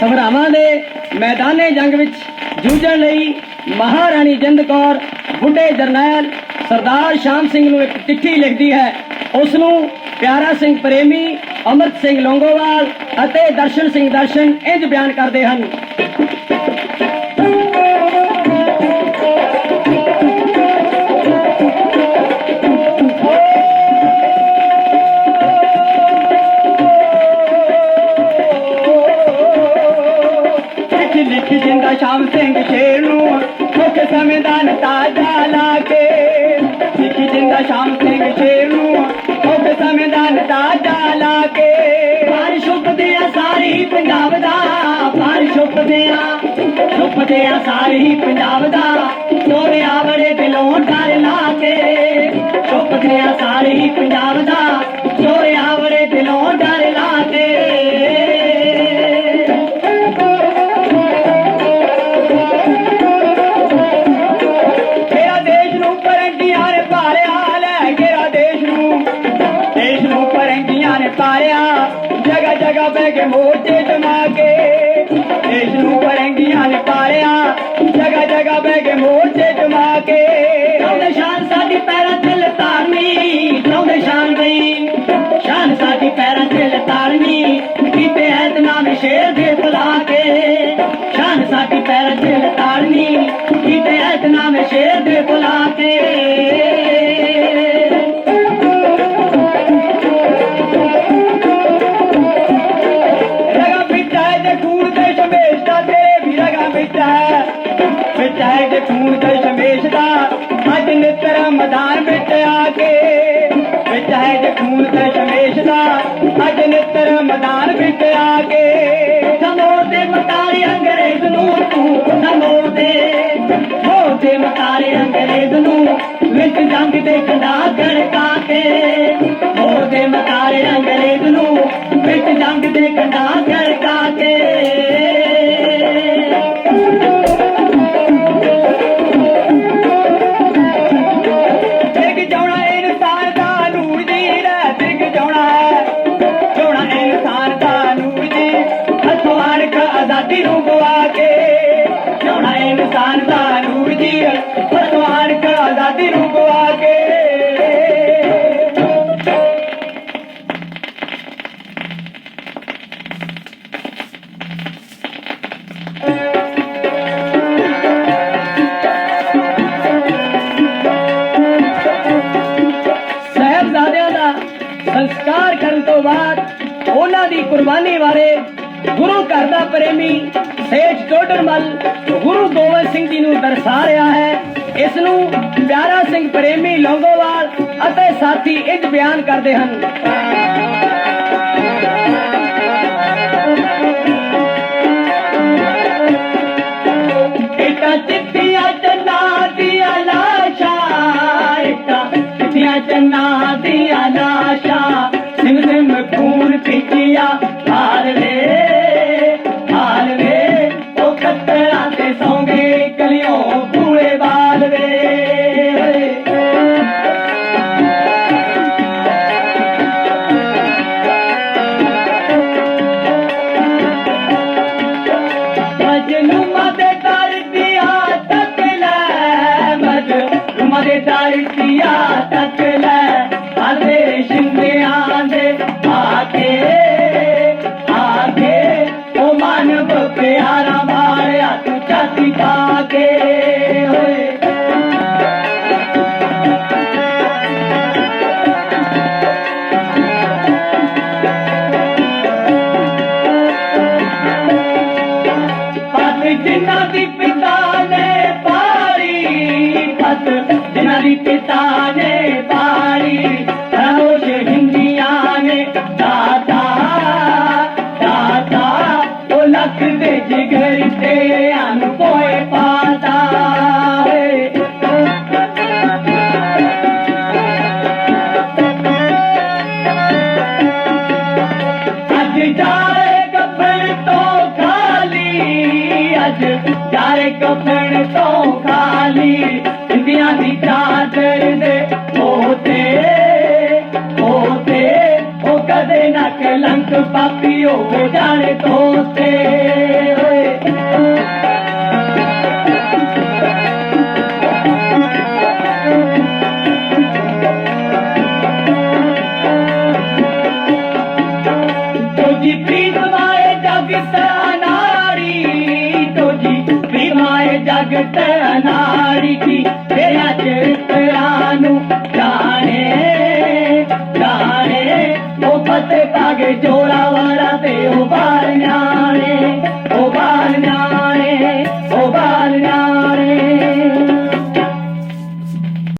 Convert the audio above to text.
ਸਭਰਾਵਾਂ ਦੇ ਮੈਦਾਨੇ ਜੰਗ ਵਿੱਚ ਜੂਝਣ ਲਈ ਮਹਾਰਾਣੀ ਜਿੰਦ ਕੌਰ, ਬੁੱਢੇ ਜਰਨੈਲ ਸਰਦਾਰ ਸ਼ਾਮ ਸਿੰਘ ਨੂੰ ਇੱਕ ਚਿੱਠੀ ਲਿਖਦੀ ਹੈ। ਉਸ ਨੂੰ ਪਿਆਰਾ ਸਿੰਘ ਪ੍ਰੇਮੀ, ਅਮਰਤ ਸਿੰਘ ਲੌਂਗੋਵਾਲ ਅਤੇ ਦਰਸ਼ਨ ਸਿੰਘ ਦਰਸ਼ਨ ਇੰਜ ਬਿਆਨ ਕਰਦੇ ਹਨ। ਜਿੰਦਾ ਸਿੰਘ ਸ਼ੇਰ ਨੂੰ ਮੁੱਖ ਤਾਜਾ ਲਾ ਕੇ। ਲਿਖੀ ਜਿੰਦਾ ਸ਼ਾਮ ਸਿੰਘ ਸ਼ੇਰ ਨੂੰ ਮੁੱਖ ਤਾਜਾ ਲਾ ਕੇ। ਪਰ ਛੁਪਦੇ ਆ ਸਾਰੇ ਪੰਜਾਬ ਦਾ ਪਰ ਛੁਪਦੇ ਆ ਛੁਪਦੇ ਆ ਸਾਰੇ ਹੀ ਪੰਜਾਬ ਦਾ। ਚੋਰਿਆ ਬੜੇ ਦਿਲੋਂ ਡਰ ਲਾ ਕੇ ਛੁਪਦੇ ਆ ਸਾਰੇ ਹੀ ਪੰਜਾਬ ਦਾ। ਪਰੰਗੀਆਂ ਪਾਲਿਆ ਜਗਾ ਜਗਾ ਬਹਿ ਕੇ ਮੋਰਚੇ ਜਮਾ ਕੇ। ਦੇਸ਼ ਨੂੰ ਪਰੰਗੀਆਂ ਨੇ ਪਾਲਿਆ ਜਗਾ ਜਗਾ ਬਹਿ ਕੇ ਮੋਰਚੇ ਜਮਾ ਕੇ। ਲਾਉਂਦੇ ਸ਼ਾਨ ਸਾਡੀ ਪੈਰਾਂ ਤੇ ਲਤਾਰਨੀ ਲਾਉਂਦੇ ਸ਼ਾਨ ਗਈ ਸ਼ਾਨ ਸਾਡੀ ਪੈਰਾਂ ਤੇ ਲਤਾਰਨੀ ਕੀਤੇ ਐਤਨਾਮ ਸ਼ੇਰ ਦੇ ਬੁਲਾ ਕੇ। ਸ਼ਾਨ ਸਾਡੀ ਪੈਰਾਂ ਤੇ ਵੀ ਹੈ। ਪਿੱਟਾ ਹੈ ਤੇ ਖੂਨ ਤੇ ਸ਼ਮੇਸ਼ ਦਾ। ਅੱਜ ਨਿਤਰ ਮੈਦਾਨ ਵਿੱਚ ਆ ਕੇ ਪਿੱਟਾ ਹੈ ਤੇ ਖੂਨ ਤੇ ਸ਼ਮੇਸ਼ ਦਾ। ਅੱਜ ਨਿਤਰ ਮੈਦਾਨ ਵਿੱਚ ਆ ਕੇ ਸਮੋਰ ਦੇ ਮਤਾਰੇ ਅੰਗਰੇਜ਼ ਨੂੰ ਤੂੰ ਸਮੋਰ ਦੇ ਮੋਰ ਦੇ ਮਤਾਰੇ ਅੰਗਰੇਜ਼ ਨੂੰ ਵਿੱਚ ਜੰਗ ਦੇ ਕੰਡਾ ਗੜਕਾ ਕੇ ਮੋਰ ਦੇ ਮਤਾਰੇ ਅੰਗਰੇਜ਼ ਨੂੰ ਵਿੱਚ ਜੰਗ ਦੇ ਕੰਡਾ ਉਹਨਾਂ ਦੀ ਕੁਰਬਾਨੀ ਬਾਰੇ ਗੁਰੂ ਘਰ ਦਾ ਪ੍ਰੇਮੀ ਸੇਠ ਟੋਡਰਮਲ ਗੁਰੂ ਗੋਬਿੰਦ ਸਿੰਘ ਜੀ ਨੂੰ ਦਰਸਾ ਰਿਹਾ ਹੈ। ਇਸ ਨੂੰ ਪਿਆਰਾ ਸਿੰਘ ਪ੍ਰੇਮੀ ਲੌਂਗੋਵਾਲ ਅਤੇ ਸਾਥੀ ਇੰਜ ਬਿਆਨ ਕਰਦੇ ਹਨ। ਇਟਾ ਚਿੱਠੀਆਂ روم دے چاریں کیا تکلے ہن شیریں آندے ڪڏهن نه ڪلنڪ پاپي ويچاري طوطي. ਜਗਤ ਨਾੜੀ ਕੀ ਤੇਰਾ ਚਿਤਰਾ ਨੂੰ ਜਾਣੇ ਜਾਣੇ। ਉਹ ਫਤੇ ਪਾਗੇ ਜੋਰਾ ਵਾਲਾ ਤੇ ਉਹ ਬਾਲ ਨਿਆਣੇ, ਉਹ ਬਾਲ ਨਿਆਣੇ, ਉਹ ਬਾਲ ਨਿਆਣੇ।